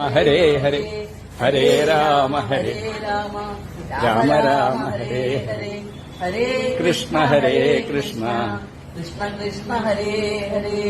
हरे हरे हरे राम हरे राम राम राम हरे हरे हरे कृष्ण हरे कृष्ण। कृष्ण कृष्ण हरे हरे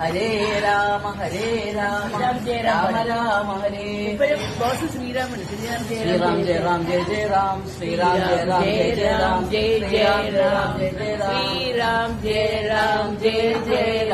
हरे राम हरे राम जय राम राम हरे। बहुत श्री राम जय राम जय राम जय जय राम श्री राम जय राम जय जय राम जय जय राम जय जय राम। राम जय राम जय जय।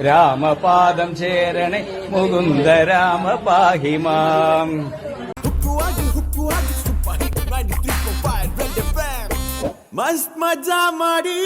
രാമപാദം ചേരണേ മുകുന്ദ രാമ പാഹിമാം മസ്ത് മജാ മാടി.